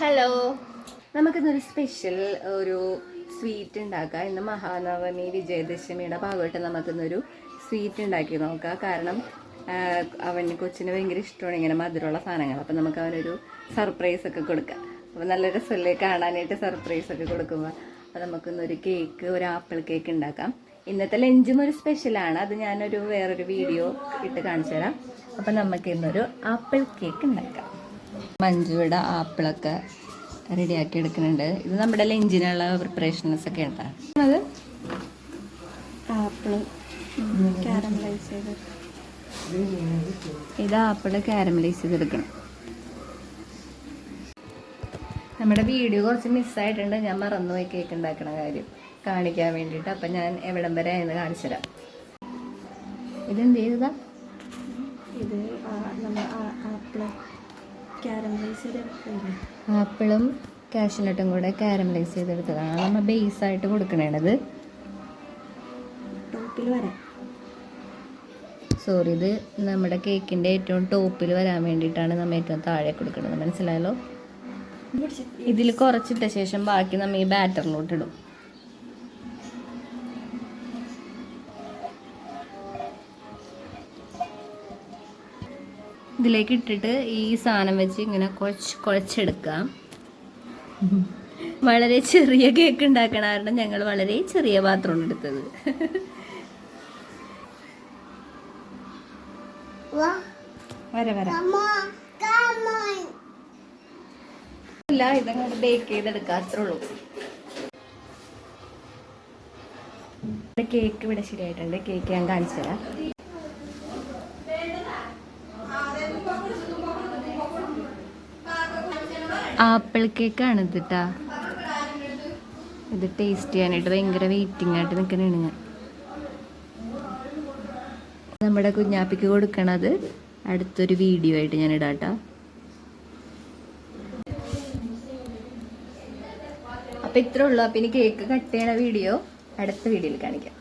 Hello നമുക്കിന്നൊരു special ഒരു sweet ഉണ്ടാക്കാം. ഇന്ന് മഹാനവമി വിജയദശമിയുടെ ഭാഗമായിട്ട് നമുക്കിന്നൊരു സ്വീറ്റ് ഉണ്ടാക്കി നോക്കാം. കാരണം അവന് കൊച്ചിന് ഭയങ്കര ഇഷ്ടമാണ് ഇങ്ങനെ മധുരമുള്ള സാധനങ്ങൾ. അപ്പം നമുക്ക് അവനൊരു സർപ്രൈസ് ഒക്കെ കൊടുക്കാം. അപ്പോൾ നല്ല രസമല്ലേ കാണാനായിട്ട് സർപ്രൈസ് ഒക്കെ കൊടുക്കുമ്പോൾ അപ്പോൾ നമുക്കിന്നൊരു കേക്ക് ഒരു ആപ്പിൾ കേക്ക് ഉണ്ടാക്കാം. ഇന്നത്തെ ലഞ്ചും ഒരു സ്പെഷ്യലാണ് അത് ഞാനൊരു വേറൊരു വീഡിയോ ഇട്ട് കാണിച്ചു തരാം അപ്പം നമുക്കിന്നൊരു ആപ്പിൾ കേക്ക് ഉണ്ടാക്കാം. മഞ്ജുവിടെ ആപ്പിളൊക്കെ റെഡിയാക്കി എടുക്കുന്നുണ്ട്. ഇത് നമ്മുടെ ലഞ്ചിനുള്ള പ്രിപ്പറേഷൻസ് ഒക്കെ ഉണ്ടാകും അത് ആപ്പിൾ കാരമലൈസ് ചെയ്ത്. ഇത് ആപ്പിൾ കാരമലൈസ് ചെയ്തെടുക്കണം. നമ്മുടെ വീഡിയോ കുറച്ച് മിസ്സായിട്ടുണ്ട് ഞാൻ മറന്നുപോയി കേക്ക് ഉണ്ടാക്കണ കാര്യം കാണിക്കാൻ വേണ്ടിയിട്ട്. അപ്പം ഞാൻ എവിടം വരെ എന്ന് കാണിച്ചു തരാം. ഇതെന്ത് ചെയ്തതാ? ഇത് നമ്മൾ ചെയ്ത് ആപ്പിളും കാഷ്നട്ടും കൂടെ കാരമലൈസ് ചെയ്തെടുത്തതാണ്. നമ്മൾ ബേസ് ആയിട്ട് കൊടുക്കണേണ്ടത് ടോപ്പിൽ വരാം. സോറി ഇത് നമ്മുടെ കേക്കിന്റെ ഏറ്റവും ടോപ്പിൽ വരാൻ വേണ്ടിയിട്ടാണ് നമ്മൾ ഏറ്റവും താഴെ കൊടുക്കുന്നത് മനസ്സിലായല്ലോ? ഇതിൽ കുറച്ചിട്ട ശേഷം ബാക്കി നമ്മൾ ഈ ബാറ്ററിലോട്ട് ഇതിലേക്ക് ഇട്ടിട്ട് ഈ സാധനം വെച്ച് ഇങ്ങനെ കുഴച്ച് കുഴച്ചെടുക്കാം. വളരെ ചെറിയ കേക്ക് ഉണ്ടാക്കണ കാരണം ഞങ്ങൾ വളരെ ചെറിയ പാത്രമാണ് എടുത്തത്. വരെ വരെ. ഇല്ല ഇതങ്ങോട്ട് ബേക്ക് ചെയ്തെടുക്കാം അത്രേ ഉള്ളൂ. കേക്ക് ഇവിടെ ശരിയായിട്ടുണ്ട്. കേക്ക് ഞാൻ കാണിച്ചു തരാം ആപ്പിൾ കേക്കാണ് ഇത് കേട്ടാ ഇത് ടേസ്റ്റ് ചെയ്യാനായിട്ട് ഭയങ്കര വെയിറ്റിംഗ് ആയിട്ട് നിൽക്കണേണ് ഞാൻ. നമ്മുടെ കുഞ്ഞാപ്പിക്ക് കൊടുക്കണത് അടുത്തൊരു വീഡിയോ ആയിട്ട് ഞാൻ ഇടാട്ടാ അപ്പൊ ഇത്രേ ഉള്ളൂ. അപ്പൊ ഇനി കേക്ക് കട്ട് ചെയ്യണ വീഡിയോ അടുത്ത വീഡിയോയിൽ കാണിക്കാം.